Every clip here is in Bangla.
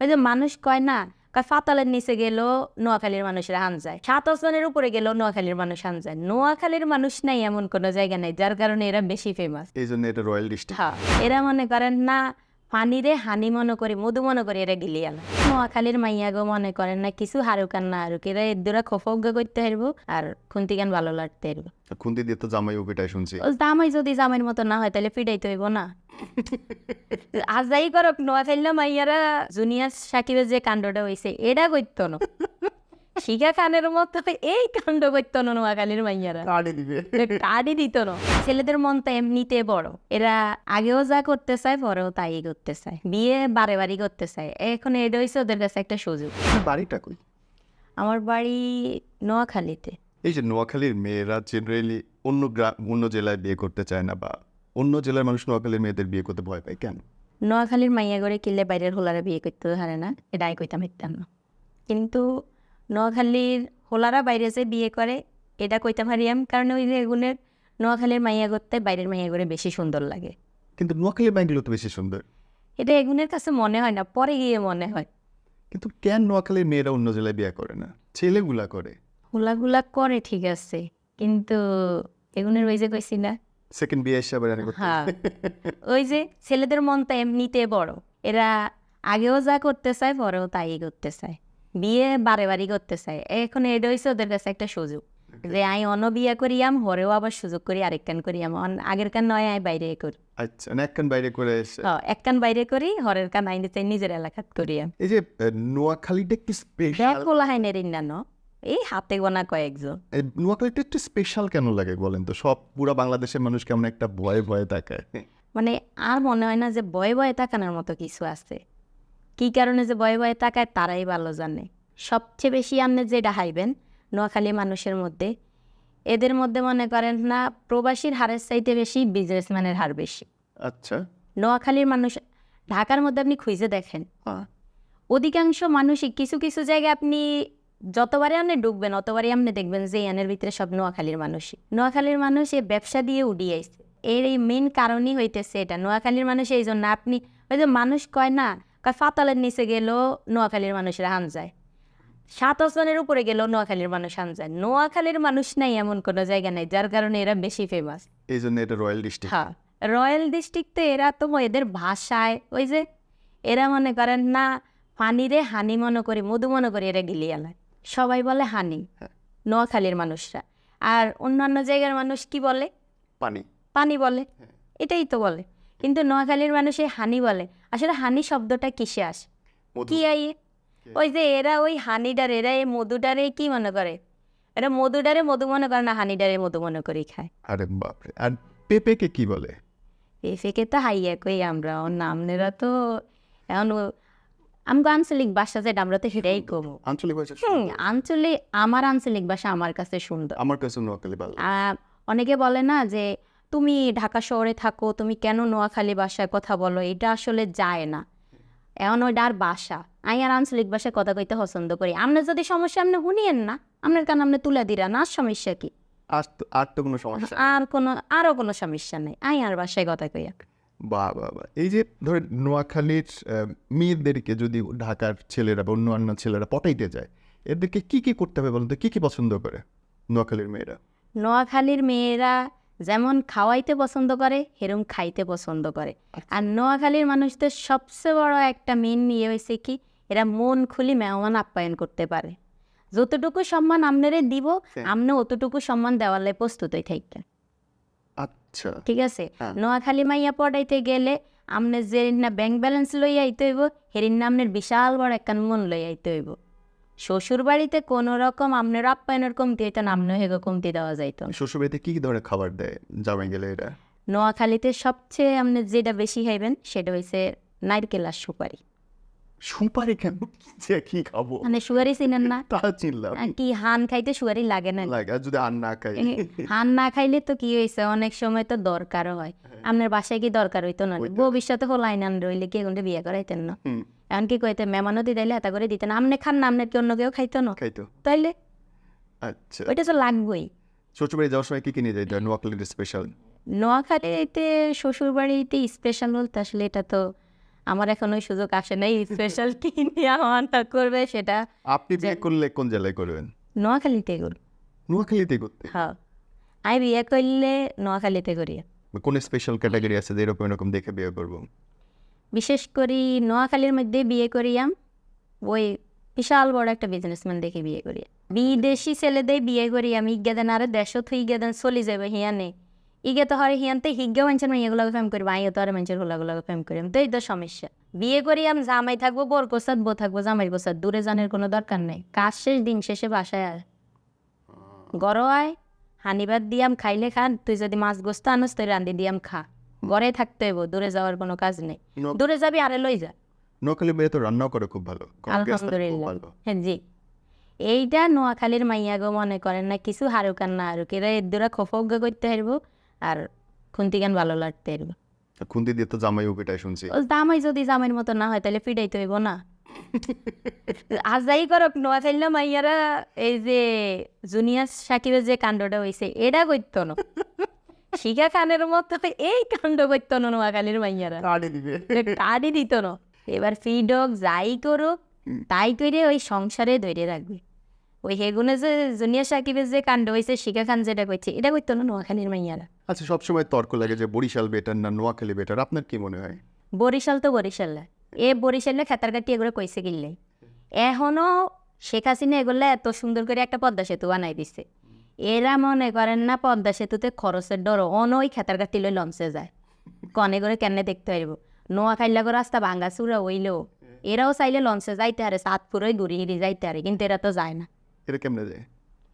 ওই যে মানুষ কয় না কয় ফাতালের নিচে গেলেও নোয়াখালীর মানুষেরা হান যায় সাত আসমানের উপরে গেলেও নোয়াখালীর মানুষ হান যায় নোয়াখালীর মানুষ নাই এমন কোনো জায়গা নাই যার কারণে এরা বেশি ফেমাস এই জন্য এটা রয়্যাল ডিস্ট্রিক্ট হ্যাঁ এরা মনে করেন না পানিরে হানি মনে করে মধু মনে করে এরা গিলি আলো নোয়াখালীর মাইয়া গো মনে করেন না কিছু হারুক আর না হারুক এরা এর দুরা খোফজ্ঞ করতে হারবো আর খুন্তি গান ভালো লাগতে হারবো খুন্তি দিয়ে তো জামাই উপিটাই শুনছি। ও দামাই যদি জামাইয়ের মতো না হয় তাহলে পিটাইতে হইব না। আর যাই করক নোয়াখালীর মাইয়ারা জুনিয়র সাকিবের যে কাণ্ডটা হয়েছে এটা করতো না শিখা খানের মতো এই কাণ্ড করতো না নোয়াখালীর মাইয়ারা কাটে দিবে কার্ডই দিত না ছেলেদের মন তো এমনিতে বড় এরা আগেও যা করতে চায় পরেও তাই করতে চায় বিয়ে বারে বাড়ি করতে চায় এখন এটা হয়েছে ওদের কাছে একটা সুযোগ. বাড়িটা কই আমার বাড়ি নোয়াখালীতে। এই যে নোয়াখালীর মেয়েরা জেনারেলি অন্য গ্রাম অন্য জেলায় বিয়ে করতে চায় না বা অন্য জেলার মানুষ নোয়াখালীর মেয়েদের বিয়ে করতে ভয় পায় কেন? নোয়াখালীর মাইয়া করে কিনলে বাইরের হোলারা বিয়ে করতে হারে না এটাই কইতাম একটাম না। কিন্তু নোয়াখালীর হোলারা বাইরে যে বিয়ে করে এটা কইতাম হারিয়াম কারণ ওই এগুনের নোয়াখালীর মাইয়া করতে বাইরের মাইয়া করে বেশি সুন্দর লাগে। কিন্তু নোয়াখালীর মেয়েগুলো তো বেশি সুন্দর। এটা এগুনের কাছে মনে হয় না পরে গিয়ে মনে হয়। কিন্তু কেন নোয়াখালীর মেয়েরা অন্য জেলায় বিয়ে করে না? ছেলেগুলা করে। হোলাগুলা করে ঠিক আছে। কিন্তু এগুনের ওই যে কইছি না? সেকেন্ড বিয়ে এসে আবার হ্যাঁ। ওই যে ছেলেদের মন তো এমনিতে বড়। এরা আগেও যা করতে চায় পরেও তাই করতে চায়। বিয়ে বারে বাড়ি করতে চায়। এখন এটা হয়েছে ওদের কাছে একটা সুযোগ। যে আই অন বিয়ে করিয়াম হরেও আবার সুযোগ করি আরেক কান করিয়াম। আগের কান নয় আই বাইরে করি। আচ্ছা না একখান বাইরে করে এসে। হ এক বাইরে করি হরের কান আইনে চাই নিজের এলাকাত করিয়াম। এই যে নোয়াখালীটা একটু স্পেশাল কোলা হাইনের ইন্নান এই হাতে গোনা কয়েকজন। নোয়াখালীটা একটু স্পেশাল কেন লাগে বলেন তো? সব পুরো বাংলাদেশের মানুষ কেমন একটা ভয়ে ভয়ে তাকায়। মানে আর মনে হয় না যে বয়ে বয়ে তাকানোর মতো কিছু আছে। কি কারণে যে বয়ে বয়ে তাকায় তারাই ভালো জানে। সবচেয়ে বেশি আপনি যেটা হাইবেন নোয়াখালী মানুষের মধ্যে। এদের মধ্যে মনে করেন না প্রবাসীর হারের চাইতে বেশি বিজনেসম্যানের হার বেশি। আচ্ছা। নোয়াখালীর মানুষ ঢাকার মধ্যে আপনি খুঁজে দেখেন। অধিকাংশ মানুষই কিছু কিছু জায়গায় আপনি যতবারে আপনি ঢুকবেন অতবারই আপনি দেখবেন যে ইয়ানের ভিতরে সব নোয়াখালীর মানুষই। নোয়াখালীর মানুষ এই ব্যবসা দিয়ে উড়িয়ে আসছে এর এই মেন কারণই হইতেছে এটা। নোয়াখালীর মানুষ এই জন্য আপনি ওই যে মানুষ কয় না কয় ফাতালের নিচে গেলেও নোয়াখালীর মানুষেরা হান যায়। সাত আসমানের উপরে গেলেও নোয়াখালীর মানুষ হান যায়। নোয়াখালীর মানুষ নাই এমন কোনো জায়গা নাই যার কারণে এরা বেশি ফেমাস এই জন্য এটা রয়্যাল ডিস্ট্রিক্ট। হ্যাঁ রয়্যাল ডিস্ট্রিক্টে এরা তো এদের ভাষায় ওই যে এরা মনে করেন না পানিরে হানি মনে করে মধু মনে করে এরা গিলিয়ে আলায় সবাই বলে হানি হ্যাঁ। নোয়াখালীর মানুষরা। আর অন্যান্য জায়গার মানুষ কি বলে? পানি। পানি বলে। হ্যাঁ। এটাই তো বলে। কিন্তু নোয়াখালীর মানুষ এই হানি বলে। আসলে হানি শব্দটা কিসে আসে? কি আইয়ে ওই যে এরা ওই হানিডারে এরা এই মধুডারে কি মনে করে? এরা মধুডারে মধু মনে করে না হানিডারে মধু মনে করেই খায়? আরে বাপরে আর পেঁপেকে কি বলে? এফেকে তো হাইয়া কই আমরা ওর নামনেরা তো এখন আমগো আঞ্চলিক ভাষা যেটা আমরা তো সেটাই কমু আঞ্চলিক ভাষা হুম আঞ্চলিক আমার আঞ্চলিক ভাষা আমার কাছে সুন্দর। আমার কাছে নোয়াখালী ভালো অনেকে বলে না যে তুমি ঢাকা শহরে থাকো তুমি কেন নোয়াখালী ভাষায় কথা বলো? এটা আসলে যায় না। এখন ওইটা আর বাসা। আমি আর আঞ্চলিক ভাষায় কথা কইতে পছন্দ করি। আপনার যদি সমস্যা আপনি শুনিয়েন না। আপনার কান আপনি তুলে দিরা না সমস্যা কি? আর তো কোনো সমস্যা আর কোনো আরও কোনো সমস্যা নেই। আমি আর বাসায় কথা কইয়া বাহ বাহ এই যে ধরেন নোয়াখালীর মেয়েদেরকে যদি ঢাকার ছেলেরা বা অন্য ছেলেরা পটাইতে যায় এদেরকে কি কি করতে হবে বলুন তো? কি কি পছন্দ করে নোয়াখালীর মেয়েরা? নোয়াখালীর মেয়েরা যেমন খাওয়াইতে পছন্দ করে সেরম খাইতে পছন্দ করে। আর নোয়াখালীর মানুষদের সবচেয়ে বড় একটা মেন ইয়ে হয়েছে কি এরা মন খুলি মেহমান আপ্যায়ন করতে পারে। যতটুকু সম্মান আপনারে দিব। আপনি অতটুকু সম্মান দেওয়ালে প্রস্তুত হয়ে থাকতেন আচ্ছা। ঠিক আছে? হ্যাঁ। নোয়াখালী মাইয়া পড়াইতে গেলে আপনি যে না ব্যাংক ব্যালেন্স লই আইতে হইব হেরিন না আপনার বিশাল বড় একখান মন লই আইতে হইব। শ্বশুর বাড়িতে কোনো রকম আপনার আপ্যায়নের কমতি হইতো না আপনিও হেগো কমতি দেওয়া যাইতো। শ্বশুরবাড়িতে কি কি ধরনের খাবার দেয় জামাই গেলে এরা? নোয়াখালীতে সবচেয়ে আপনি যেটা বেশি খাইবেন সেটা হইছে নারকেল আর সুপারি। সুপারি কেন? যে কি খাব? মানে সুগারি চিনেন না? তা চিনলাম। কি হান খাইতে সুগারি লাগে না? লাগে যদি আর না খাই? হান না খাইলে তো কি হয়েছে অনেক সময় তো দরকারও হয়। আপনার বাসায় কি দরকার হইতো না। ভবিষ্যতে হলাই না রইলে কি এগুলো বিয়ে করাইতেন না? হুম এখন কি কইতে মেমানো দিদাইলে এত করে দিতেন আপনি খান না আপনার কি অন্য কেউ খাইতো না? খাইতো। তাইলে? আচ্ছা। ওইটা তো লাগবেই। শ্বশুরবাড়ি যাওয়ার সময় কি কি নিয়ে যাইতে? নোয়াখালীর স্পেশাল নোয়াখালীতে শ্বশুর বাড়িতে স্পেশাল বলতে আসলে এটা তো আমার এখন ওই সুযোগ আসে নাই। স্পেশাল কি নিয়ে আমার করবে সেটা আপনি বিয়ে করলে কোন জেলায় করবেন? নোয়াখালীতে করি নোয়াখালীতে করতে? হ্যাঁ আমি বিয়ে করলে নোয়াখালীতে করি। কোন স্পেশাল ক্যাটাগরি আছে যে এরকম এরকম দেখে বিয়ে করব? বিশেষ করি নোয়াখালীর মধ্যে বিয়ে করিয়াম। ওই বিশাল বড় একটা বিজনেসম্যান দেখে বিয়ে করি বিদেশি ছেলেদের বিয়ে করি আমি ইজ্ঞাদান আরে দেশত হই ইজ্ঞাদান চলে যাবে হিয়ানে ইগে তো হয় হিয়ানতে হিজ্ঞা মানুষের মেয়েগুলোকে ফেম করি আইও তো আর মানুষের হোলাগুলোকে ফেম করি তো এই তো সমস্যা। বিয়ে করি আমি জামাই থাকব, বর কোসাদ বউ থাকব জামাই কোসাদ দূরে জানের কোনো দরকার নেই। কাজ শেষ, দিন শেষে বাসায় আয়। গড় আয় হানিবাদ দিয়াম, খাইলে খান। তুই যদি মাছ গোস্ত আনস তুই রান্ধি দিয়াম খা। ঘরে থাকতে হইব দূরে যাওয়ার কোনো কাজ নেই। নো- দূরে যাবি আরে লই যা। নোয়াখালী মেয়ে তো রান্নাও করে খুব ভালো। আলহামদুলিল্লাহ। হ্যাঁ জি। এইটা নোয়াখালীর মাইয়া গো মনে করেন না কিছু হারুক আর না হারুক। এরা এদুরা খোফজ্ঞ করতে পারব আর খুন্তি গান ভালো লাগতে পারব খুন্তি দিয়ে তো জামাই উপিটাই শুনছি। ও দামাই যদি জামাইয়ের মতো না হয় তাহলে ফিডাইতে হইব না। আজ যাই করক নোয়াখালীর মাইয়ারা এই যে জুনিয়ার সাকিবের যে কাণ্ডটা হয়েছে এটা করতো না শিখা খানের মতো এই কাণ্ড করতো না নোয়াখালীর মাইয়ারা কাটে দিবে কার্ডই দিত না এবার ফিডক যাই করুক তাই করে ওই সংসারে ধরে রাখবে ওই হেগুনে যে জুনিয়া সাকিবের যে কাণ্ড হয়েছে শিখা খান যেটা করছে এটা করতো না নোয়াখালীর মাইয়ারা আচ্ছা সবসময় তর্ক লাগে যে বরিশাল বেটার না নোয়াখালী বেটার আপনার কি মনে হয় বরিশাল তো বরিশাল এ বরিশালে খেতার কাটি এগুলো কইছে কিনলে এখনও শেখ হাসিনা এগুলো এত সুন্দর করে একটা পদ্মা সেতু বানাই দিছে এরা মনে করেন না পদ্মা সেতুতে খরচের ডর অন ওই খেতার কাটি লই লঞ্চে যায়। কনে করে কেন দেখতে পারব নোয়া খাইলা করে রাস্তা ভাঙ্গা চুরা হইলেও এরাও চাইলে লঞ্চে যাইতে পারে সাতপুরই ঘুরি হিরি যাইতে পারে কিন্তু এরা তো যায় না। এটা কেমনে যায়?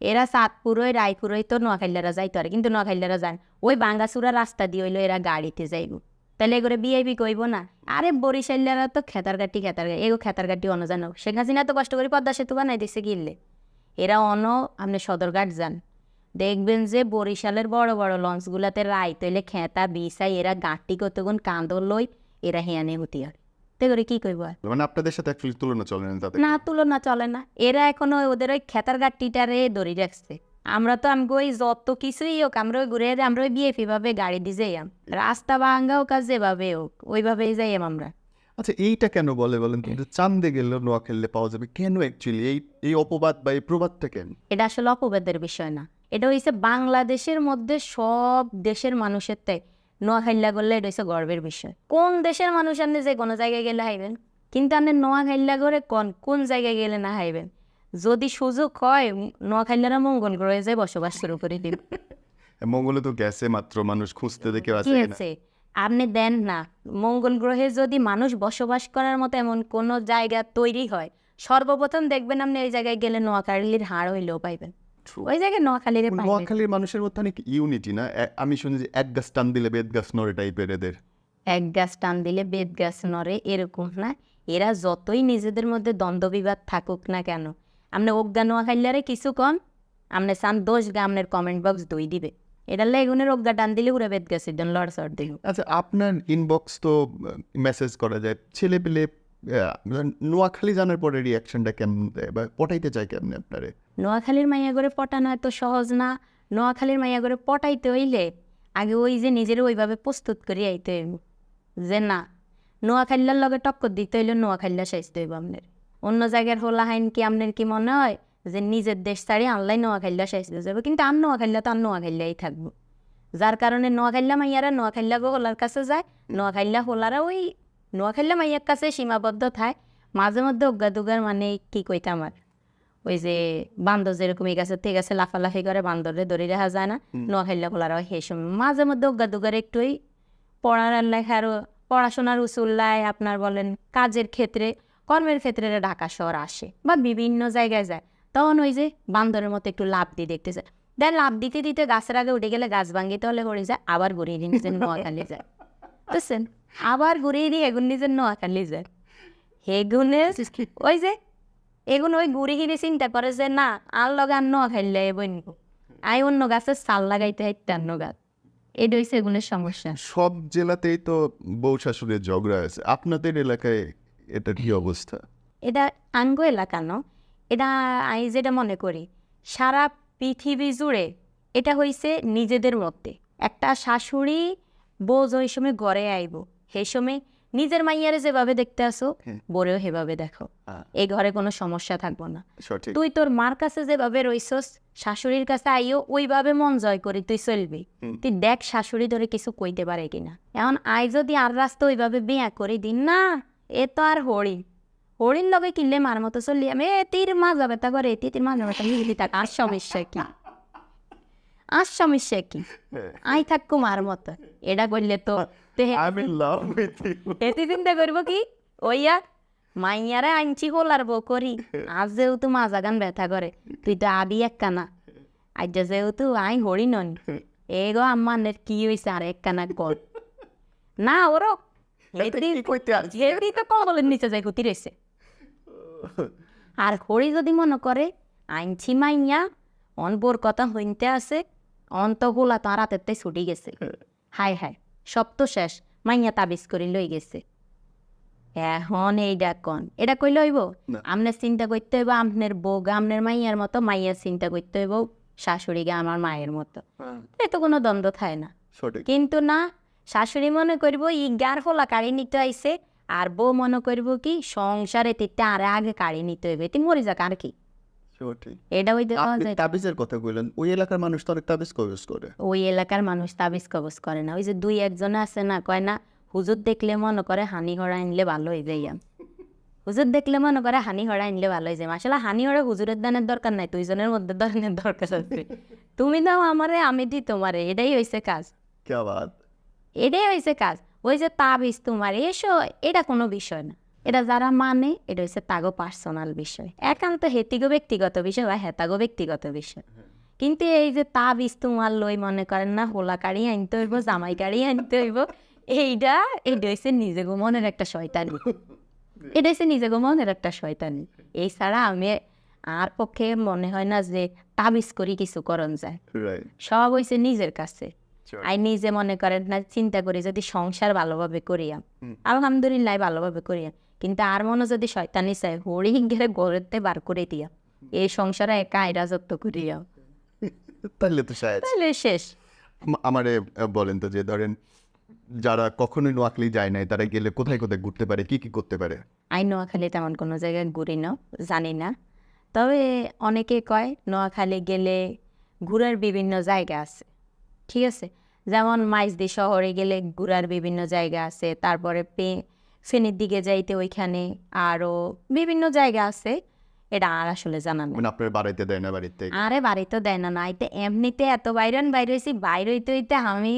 এরা সাতপুরই রায়পুরই তো নোয়াখাইলারা যাইতে পারে কিন্তু নোয়াখাইলারা যায় ওই বাঙ্গাসুরা রাস্তা দিয়ে হইল এরা গাড়িতে যাইব। তাহলে এগুলো বিআইবি কইব না? আরে বরিশাইলারা তো খেতার কাটি খেতার কাটি এগো খেতার কাটি অন জানো শেখ হাসিনা তো কষ্ট করে পদ্মা সেতু বানাই দিছে গিললে এরা অন আপনি সদরঘাট যান। দেখবেন যে বরিশালের বড় বড় লঞ্চগুলাতে রাই তৈলে খেতা বিছাই এরা গাঁটি কতগুণ কাঁদর লই এরা হেয়ানে হতি আর তো করে কি কইব মানে আপনাদের সাথে অ্যাকচুয়ালি তুলনা চলে না তাদের না তুলনা চলে না। এরা এখনও ওদের ওই খেতার গাট্টিটারে দড়ি রাখছে। আমরা তো আমি ওই যত কিছুই হোক আমরা ওই ঘুরে আমরা ওই বিএফি ভাবে গাড়ি দিয়ে যাইয়াম। রাস্তা ভাঙ্গা হোক আর যেভাবে হোক ওইভাবেই যাইয়াম আমরা। আচ্ছা এইটা কেন বলে বলেন কিন্তু চান্দে গেলে নোয়া খেললে পাওয়া যাবে। কেন অ্যাকচুয়ালি এই এই অপবাদ বা এই প্রবাদটা কেন? এটা আসলে অপবাদের বিষয় না। এটা হইছে বাংলাদেশের মধ্যে সব দেশের মানুষের তাই নোয়াখাইল্লা করলে এটা হচ্ছে গর্বের বিষয়। কোন দেশের মানুষ আপনি যে কোনো জায়গায় গেলে হাইবেন কিন্তু আপনি নোয়াখাইল্লা করে কোন কোন জায়গায় গেলে না হাইবেন? যদি সুযোগ হয় নোয়াখাইল্লারা মঙ্গল গ্রহে যায় বসবাস শুরু করে দিন মঙ্গলে তো গেছে মাত্র মানুষ খুঁজতে দেখে আছে আপনি দেন না। মঙ্গল গ্রহে যদি মানুষ বসবাস করার মতো এমন কোনো জায়গা তৈরি হয় সর্বপ্রথম দেখবেন আপনি ওই জায়গায় গেলে নোয়াখালীর হাড় হইলেও পাইবেন। ওই জায়গায় নোয়াখালীর নোয়াখালীর মানুষের মধ্যে অনেক ইউনিটি না? আমি শুনি যে এক গাছ টান দিলে বেদ গাছ নড়ে টাইপের এদের। এক গাছ টান দিলে বেদ গাছ নড়ে এরকম না? এরা যতই নিজেদের মধ্যে দ্বন্দ্ব বিবাদ থাকুক না কেন আপনি নোয়াখাইলারে কিছু কন আপনি সান দোষ গা আপনার কমেন্ট বক্স দই দিবে। এটা লেগুনের অজ্ঞা টান দিলে উড়ে বেদ গাছের জন্য লড়সড় দিব। আচ্ছা আপনার ইনবক্স তো মেসেজ করা যায় ছেলে পেলে নোয়াখালী জানার পরে রিয়াকশনটা কেমন দেয়? বা পটাইতে চায় কেমনে আপনারে? নোয়াখালীর মাইয়া করে পটানো এত সহজ না। নোয়াখালীর মাইয়া করে পটাইতে হইলে আগে ওই যে নিজের ওইভাবে প্রস্তুত করে আইতে হইব। যে না নোয়াখালীর লগে টক্কর দিতে হইলে নোয়াখালীরা সাইজতে হইব আপনার অন্য জায়গার হোলা হাইন কি আপনার কি মনে হয় যে নিজের দেশ ছাড়ি আনলাই নোয়াখালীরা সাইজতে যাবে কিন্তু আর নোয়াখালীরা তো আর নোয়াখালীরাই থাকব। যার কারণে নোয়াখাল্লা মাইয়ারা নোয়াখাল্লা হোলার কাছে যায়, নোয়াখাল্লা হোলারা ওই নোয়াখাল্লা মাইয়ার কাছে সীমাবদ্ধ থাকে মাঝে মধ্যে অজ্ঞা দুগার মানে কি কইতে আমার। ওই যে বান্দর যেরকম এই গাছের থেকে গাছে লাফালাফি করে বান্দরে ধরে রাখা যায় না। নোয়াখাল্লা খোলারা সেই সময়। মাঝে মধ্যে অজ্ঞা দুগার একটুই পড়ার লেখার পড়াশোনার উসুল্লায় আপনার বলেন কাজের ক্ষেত্রে কর্মের ক্ষেত্রে ঢাকা শহর আসে বা বিভিন্ন জায়গায় যায়। তখন ওই যে বান্দরের মতো একটু লাভ দিয়ে দেখতে যায়। দেন লাভ দিতে দিতে গাছের আগে উঠে গেলে গাছ ভাঙ্গিতে হলে পড়ে যায় আবার ঘুরিয়ে নিজের নোয়াখালী যায়। বুঝছেন? আবার ঘুরিয়ে দিয়ে এগুন নিজের নোয়াখালী যায় হেগুনে ওই যে এগুন ওই ঘুরি হিরে চিন্তা করে যে না আর লগে আর নোয়াখালী এবই নিব আই অন্য গাছের সাল লাগাইতে হাইতে অন্য গাছ এটা হচ্ছে এগুনের সমস্যা। সব জেলাতেই তো বউ শাশুড়ির ঝগড়া আছে। আপনাদের এলাকায় এটা কি অবস্থা? এটা আঙ্গ এলাকা ন? এটা আমি যেটা মনে করি সারা পৃথিবী জুড়ে এটা হইছে নিজেদের মধ্যে। একটা শাশুড়ি বউ ওই সময় ঘরে আইব সেই সময় নিজের মাইয়ারে যেভাবে দেখতে আসো হ্যাঁ। বোরেও সেভাবে দেখো। এই ঘরে কোনো সমস্যা থাকব না। তুই তোর মার কাছে যেভাবে রইছস শাশুড়ির কাছে আইও ওইভাবে মন জয় করি তুই চলবি। তুই দেখ শাশুড়ি ধরে কিছু কইতে পারে কিনা। এখন আই যদি আর রাস্তা ওইভাবে বিয়া করে দিন না এ তো আর হরিণ। হরিণ লগে কিনলে মার মতো চললি। আমি এ তীর মাছ যাবে তা করে তীর মাছ যাবে তা আর সমস্যা কি? আর সমস্যা কি আই থাকব মার মতো। এটা করলে তো ইন লাভ উইথ ইউ এতে চিন্তা করব কি? ওইয়া মাইয়ারে আনছি হোলার বউ করি। আজ যেহেতু মাজা গান ব্যথা করে তুই তো আবি এক কানা আজ যেহেতু আই হরি নন। এ গো আম্মানের কি হয়েছে আর এক কানা কল না আসছি? হেবড়ি তো কমলের নিচে যাই ক্ষতি রয়েছে আর হরি যদি মনে করে আইনছি মাইয়া অন বোর কথা হইতে আছে অন তো গোলা তার হাতেতে ছুটি গেছে। হাই হাই সব তো শেষ মাইয়া তাবিজ করে লই গেছে। এখন এইটা কন? এটা কই লইব? না। আমনের চিন্তা করতে হইব আমনের বউ আমনের মাইয়ার মতো মাইয়ার চিন্তা করতে হইব শাশুড়ি গা আমার মায়ের মতো। এ তো কোনো দ্বন্দ্ব থাকে না। কিন্তু না শাশুড়ি মনে করব ই গার ফলা কাড়ি নিতে আইছে আর বউ মনে করব কি সংসারে তিতে আর আগে কাড়ি নিতে হইবে তুই মরে যাক আর কি। এটা ওই দেওয়া আপনি যায় তাবিজের কথা কইলেন ওই এলাকার মানুষ তো অনেক তাবিজ কবিজ করে। ওই এলাকার মানুষ তাবিজ কবজ করে না। ওই যে দুই একজন আছে না কয় না হুজুর দেখলে মনে করে হানি আনলে ভালো হয়ে যাই হুজুর দেখলে মনে করে হানি হড়া আনলে ভালো হয়ে যায়। আসলে হানি হুজুরের দানের দরকার নাই দুইজনের মধ্যে দানের দরকার আছে। তুমি দাও আমারে আমি দিই তোমারে। এটাই হয়েছে কাজ। এটাই হয়েছে কাজ। ওই যে তাবিজ তোমার এসো এটা কোনো বিষয় না। এটা যারা মানে এটা হচ্ছে তাগো পার্সোনাল বিষয়। একান্ত হেতিগো ব্যক্তিগত বিষয় বা হেতাগো ব্যক্তিগত বিষয়। কিন্তু এই যে তাবিজ তোমার লই মনে করেন না হোলা কাড়ি আনতে হইব জামাই কাড়ি আনতে হইব এইটা এটা হচ্ছে নিজে মনের একটা শয়তানি। এটা হচ্ছে নিজে মনের একটা শয়তানি। এই ছাড়া আমি আর পক্ষে মনে হয় না যে তাবিজ করি কিছু করণ যায়। সব হয়েছে নিজের কাছে। আই নিজে মনে করেন না চিন্তা করি যদি সংসার ভালোভাবে করিয়াম হুম। আলহামদুলিল্লাহ ভালোভাবে করিয়াম কিন্তু আর মনে যদি শয়তানি চাই হরি গেলে গড়েতে বার করে দিয়া। এই সংসারে একা রাজত্ব করিয়া। তাহলে তো তাহলে শেষ। আমারে বলেন তো যে ধরেন যারা কখনোই নোয়াখালী যায় নাই তারা গেলে কোথায় কোথায় ঘুরতে পারে কি কি করতে পারে? আই নোয়াখালী তেমন কোনো জায়গায় ঘুরি না জানি না। তবে অনেকে কয় নোয়াখালী গেলে ঘোরার বিভিন্ন জায়গা আছে। ঠিক আছে? যেমন মাইজদি শহরে গেলে ঘোরার বিভিন্ন জায়গা আছে তারপরে পে ফেনীর দিকে যাইতে ওইখানে আরও বিভিন্ন জায়গা আছে এটা আর আসলে জানা নেই। মানে আপনার বাড়াইতে দেয় না বাড়িতে? আরে বাড়িতে দেয় না নাইতে এমনিতে এত বাইরন বাইরে হয়েছি বাইরে হইতে হইতে আমি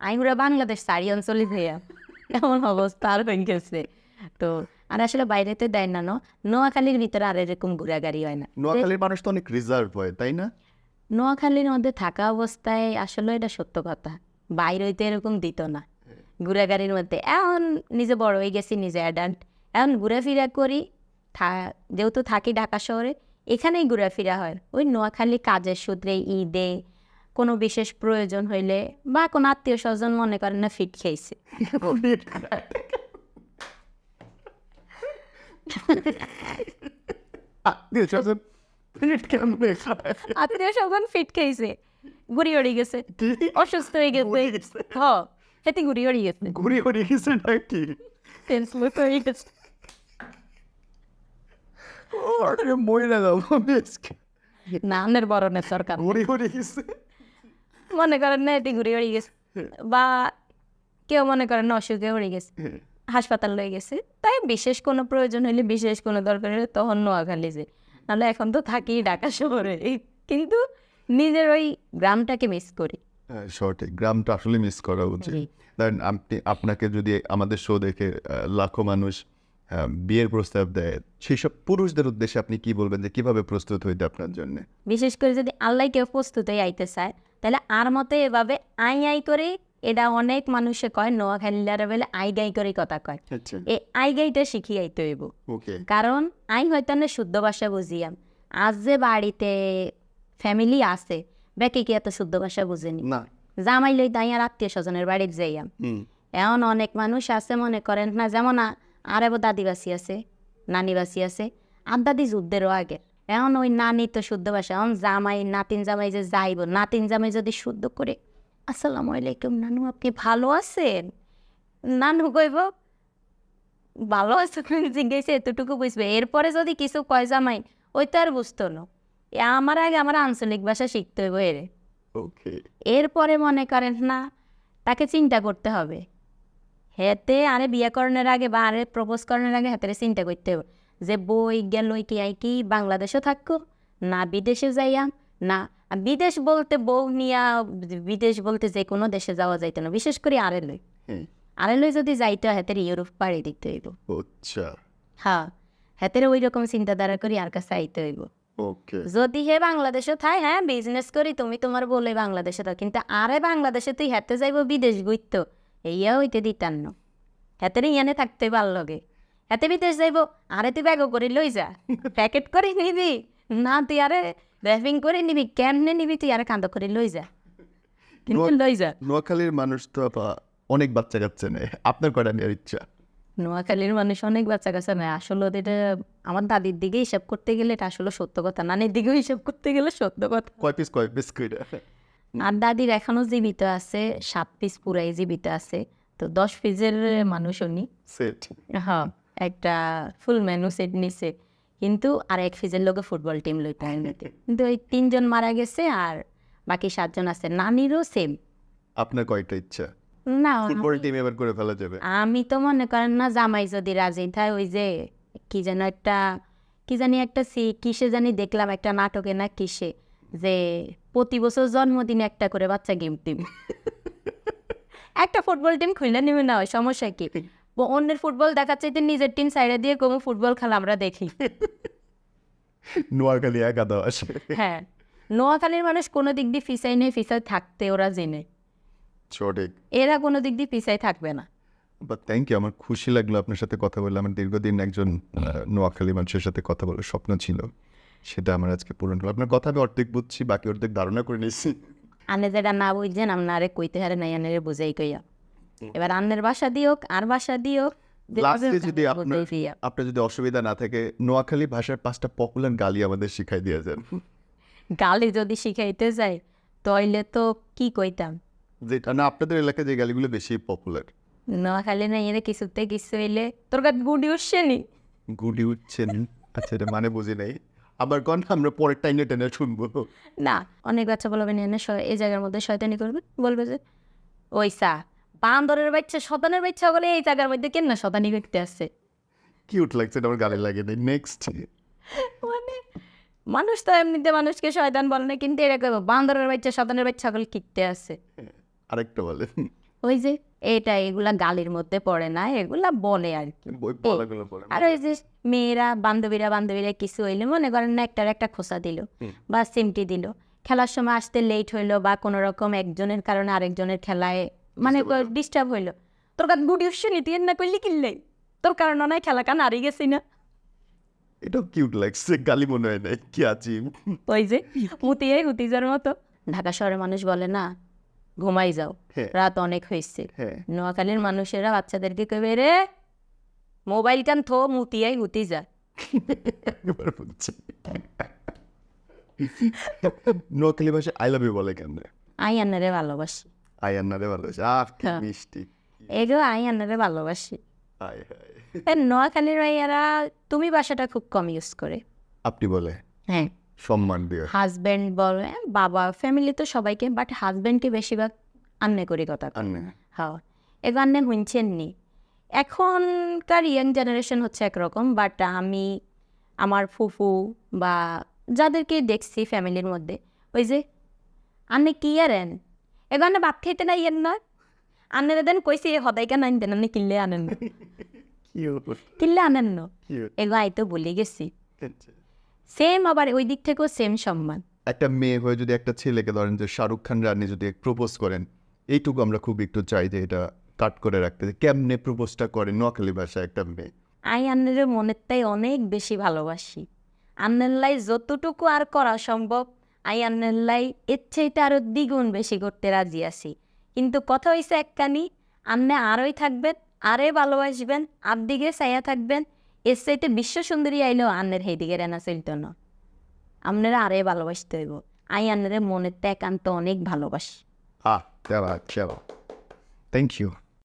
আমি পুরো বাংলাদেশ সারি অঞ্চলে হইয়া এমন অবস্থা আর হয়ে গেছে। তো আর আসলে বাইরেতে দেয় না ন নোয়াখালীর ভিতরে আর এরকম ঘোরাগাড়ি হয় না। নোয়াখালীর মানুষ তো অনেক রিজার্ভ হয় তাই না? নোয়াখালীর মধ্যে থাকা অবস্থায় আসলে এটা সত্য কথা বাইরে হইতে এরকম দিত না। ঘোরাগাড়ির মধ্যে এখন নিজে বড় হয়ে গেছি নিজে অ্যাডাল্ট এখন ঘোরাফেরা করি যেহেতু থাকি ঢাকা শহরে এখানেই ঘোরাফেরা হয়। ওই নোয়াখালী কাজের সূত্রে ঈদে কোনো বিশেষ প্রয়োজন হইলে বা কোনো আত্মীয় স্বজন মনে করেন না ফিট খেয়েছে। আত্মীয় স্বজন ফিট খেয়েছে। ঘুরি উড়ি গেছে। অসুস্থ হয়ে গেছে। হ। হেতে ঘুরি উড়ি গেছে ঘুরে ঘুরে গেছে নাকি সেন্সলেস হয়ে গেছে আরে মহিলা দাও নানের বরণের সরকার ঘুরে ঘুরে গেছে মনে করেন না এটি ঘুরে উড়ি গেছে বা কেউ মনে করেন না অসুখে উড়ে গেছে হাসপাতাল লয়ে গেছে তাই বিশেষ কোনো প্রয়োজন হলে বিশেষ কোনো দরকার হলে তখন নোয়াখালী যে নাহলে এখন তো থাকি ঢাকা শহরে কিন্তু নিজের ওই গ্রামটাকে মিস করি সঠিক গ্রামটা আসলে মিস করা উচিত। ধরেন আপনি আপনাকে যদি আমাদের শো দেখে লাখো মানুষ বিয়ের প্রস্তাব দেয় সেই সব পুরুষদের উদ্দেশ্যে আপনি কি বলবেন যে কীভাবে প্রস্তুত হইতে আপনার জন্য? বিশেষ করে যদি আল্লাহ কেউ প্রস্তুত হয়ে আইতে চায় তাহলে আর মতে এভাবে আই আই করে এটা অনেক মানুষে কয় নোয়াখালীরা বেলে আই গাই করে কথা কয়। আচ্ছা। এই আই গাইটা শিখি আইতে হইব। ওকে। কারণ আই হয়তো না শুদ্ধ ভাষা বুঝিয়াম। আজ যে বাড়িতে ফ্যামিলি আছে বেকে কি এত শুদ্ধ ভাষা বুঝেনি। না। জামাই লই তাই আর আত্মীয় স্বজনের বাড়িতে যাইয়াম এমন অনেক মানুষ আছে মনে করেন না যেমন আর এবার দাদিবাসী আছে নানিবাসী আছে আর দাদি যুদ্ধেরও আগে। এখন ওই নানি তো শুদ্ধ ভাষা এখন জামাই নাতিন জামাই যে যাইব নাতিন জামাই যদি শুদ্ধ করে আসসালামু আলাইকুম নানু আপনি ভালো আছেন? নানু কইব ভালো আছে? জিজ্ঞেস এতটুকু বুঝবে। এরপরে যদি কিছু কয় জামাই ওই তো আর বুঝতো না। আমার আগে আমার আঞ্চলিক ভাষা শিখতে হইব এরে। ওকে। এরপরে মনে করেন না তাকে চিন্তা করতে হবে। হেতে আরে বিয়ে করানোর আগে বা আরে প্রপোজ করানোর আগে হাতে চিন্তা করতে হবে যে বই গেল কি আই কি বাংলাদেশে থাকব না বিদেশে যাইয়াম না বিদেশ বলতে বউ নিয়া বিদেশ বলতে যে কোনো দেশে যাওয়া যাইতো না বিশেষ করে আরে লই। হ্যাঁ। আরে লই যদি যাইতে হাতের ইউরোপ পাড়ি দিতে হইব। আচ্ছা। হ্যাঁ হাতের ওই রকম চিন্তাধারা করি আর কাছে আইতে হইব। ওকে। যদি হে বাংলাদেশে থাই হ্যাঁ বিজনেস করি তুমি তোমার বলে বাংলাদেশে থাও। কিন্তু আরে বাংলাদেশে তুই হেতে যাইব বিদেশ গুইত এইয়া হইতে দিতাম না। হেতে ইয়ানে থাকতে ভালো লগে। হেতে বিদেশ যাইব আরে তুই ব্যাগও করে লই যা। প্যাকেট করে নিবি। না তুই আরে র্যাপিং করে নিবি কেমনে নিবি তুই আরে কান্দ করে লই যা। কিন্তু লই যা। নোয়াখালীর মানুষ তো অনেক বাচ্চা কাচ্চা নেয়। আপনার কয়টা নেওয়ার ইচ্ছা? নোয়াখালীর মানুষ অনেক বাচ্চা কাছে নেয়। আসলে এটা আমার দাদির দিকে হিসাব করতে গেলে এটা আসলে সত্য কথা। নানির দিকেও হিসাব করতে গেলে সত্য কথা। কয় পিস কয় কইরা আর দাদির এখনও জীবিত আছে সাত পিস পুরাই জীবিত আছে। তো দশ পিসের মানুষ উনি। সেট হ্যাঁ একটা ফুল মেনু সেট নিছে। কিন্তু আর এক ফিজের লোকে ফুটবল টিম লইতে নিতে কিন্তু ওই তিনজন মারা গেছে আর বাকি সাতজন আছে। নানিরও সেম আপনার কয়টা ইচ্ছা? না ফুটবল টিম এবার করে ফেলা যাবে। আমি তো মনে করেন না জামাই যদি রাজি থাকে ওই যে কি যেন একটা কি জানি একটা সি কিসে জানি দেখলাম একটা নাটকে না কিসে যে প্রতি বছর জন্মদিনে একটা করে বাচ্চা গেম টিম একটা ফুটবল টিম খুলে নেবে না হয় সমস্যা কি? অন্যের ফুটবল দেখার চাইতে নিজের টিম সাইডে দিয়ে কোনো ফুটবল খেলা আমরা দেখি। নোয়াখালী একা দেওয়া হ্যাঁ নোয়াখালীর মানুষ কোনো দিক দিয়ে ফিসাই নেই ফিসাই থাকতে ওরা জেনে। সঠিক এরা কোনো দিক দিয়ে পিছাই থাকবে না। বাট থ্যাংক ইউ আমার খুশি লাগল আপনার সাথে কথা বলে। আমার দীর্ঘদিন একজন নোয়াখালী মানুষের সাথে কথা বলার স্বপ্ন ছিল। সেটা আমার আজকে পূরণ হলো। আপনার কথা আমি অর্ধেক বুঝছি বাকি অর্ধেক ধারণা করে নিয়েছি। আনে যেটা না বুঝছেন আরে কইতে হারে নাই আনের বুঝাই কইয়া। এবার আন্নের বাসা দিওক আর বাসা লাস্টে যদি আপনার আপনার যদি অসুবিধা না থাকে নোয়াখালী ভাষার পাঁচটা পপুলার গালি আমাদের শিখাই দিয়ে যান। গালি যদি শিখাইতে যাই তাইলে তো কি কইতাম? যেটা না আপনাদের এলাকায় যে গালিগুলো বেশি পপুলার না নোয়াখালী না এনে কিছুতে কিছু হইলে তোর কাছে গুডি উঠছে নি? গুডি উঠছেন আচ্ছা এটা মানে বুঝি নাই। আবার কন আমরা পরের টাইমে টেনে শুনব। না অনেক বাচ্চা বলবেন এনে শ- এই জায়গার মধ্যে শয়তানি করবে বলবে যে ওই সা বান্দরের বাচ্চা শতানের বাচ্চা বলে এই জায়গার মধ্যে কেন না শতানি করতে আসছে? কিউট লাগছে আমার গালে লাগে নাই। নেক্সট মানে মানুষ তো এমনিতে মানুষকে শয়তান বলে না কিন্তু এরকম বান্দরের বাচ্চা শতানের বাচ্চা সকল কিকতে আছে আরেকটা বলে। ওই যে এটা এগুলা গালির মধ্যে পড়ে না এগুলা বলে আর কি। আর ওই যে মেয়েরা বান্ধবীরা বান্ধবীরা কিছু হইলে মনে করেন না একটার একটা খোসা দিল বা সিমটি দিল। খেলার সময় আসতে লেট হইল বা কোনো রকম একজনের কারণে আরেকজনের খেলায় মানে ডিস্টার্ব হইল। তোর কাছে গুড ইউশন তুই না করলি কিনলে তোর কারণ নাই খেলা কান হারিয়ে গেছি না। এটাও কিউট লাগছে গালি মনে হয় নাই কি আছি ওই যে মুতিয়ে হুতিজার মতো। ঢাকা শহরের মানুষ বলে না ঘুমাই যাও। হ্যাঁ। রাত অনেক হয়েছে। হ্যাঁ। নোয়াখালীর মানুষেরা বাচ্চাদেরকে কবে রে মোবাইল কান থো মুতিয়াই হুতি যা। নোয়াখালী ভাষায় আই লাভ ইউ বলে কেন আই আন্নারে ভালোবাসি। আই আন্নারে ভালোবাসি আহ হ্যাঁ। মিষ্টি এগো আই আন্নারে ভালোবাসি নোয়াখালীর ভাইয়ারা তুমি ভাষাটা খুব কম ইউজ করে। আপনি বলে? হ্যাঁ। সম্মান দিয়ে। হাজব্যান্ড বলে বাবা ফ্যামিলি তো সবাইকে বাট হাজব্যান্ডকে বেশিরভাগ আন্নে করি কথা। আন্নে। হ্যাঁ এগুলো আন্নে শুনছেন নি। এখনকার ইয়াং জেনারেশন হচ্ছে একরকম বাট আমি আমার ফুফু বা যাদেরকে দেখছি ফ্যামিলির মধ্যে ওই যে আন্নে কি আর আরেন এগুলো আন্নে ভাত খাইতে না ইয়েন না? আন্নের দেন কইছি হদাইকা নাইন দেন আন্নে কিনলে আনেন কিনলে আনেন না? এগুলো আইতো বলে গেছি। সেম আবার ওই দিক থেকেও সেম সম্মান। একটা মেয়ে হয়ে যদি একটা ছেলেকে ধরেন যে শাহরুখ খান রানী যদি প্রপোজ করেন এইটুকু আমরা খুব একটু চাই যে এটা কাট করে রাখতে। যে কেমনে প্রপোজটা করে নোয়াখালী ভাষায় একটা মেয়ে? আই আন্নের মনের তাই অনেক বেশি ভালোবাসি। আন্নের লাই যতটুকু আর করা সম্ভব আই আন্নের লাই এর চাইতে আরও দ্বিগুণ বেশি করতে রাজি আছি। কিন্তু কথা হয়েছে একখানি আন্নে আরই থাকবেন আরে ভালোবাসবেন আর দিকে চাইয়া থাকবেন এর বিশ্ব সুন্দরী আইলেও আন্নের হেদিকে দিকে রেনা চলতো না আপনারা আরে ভালোবাসতে হইব। আই আন্নারে মনের একান্ত অনেক ভালোবাসি। Thank you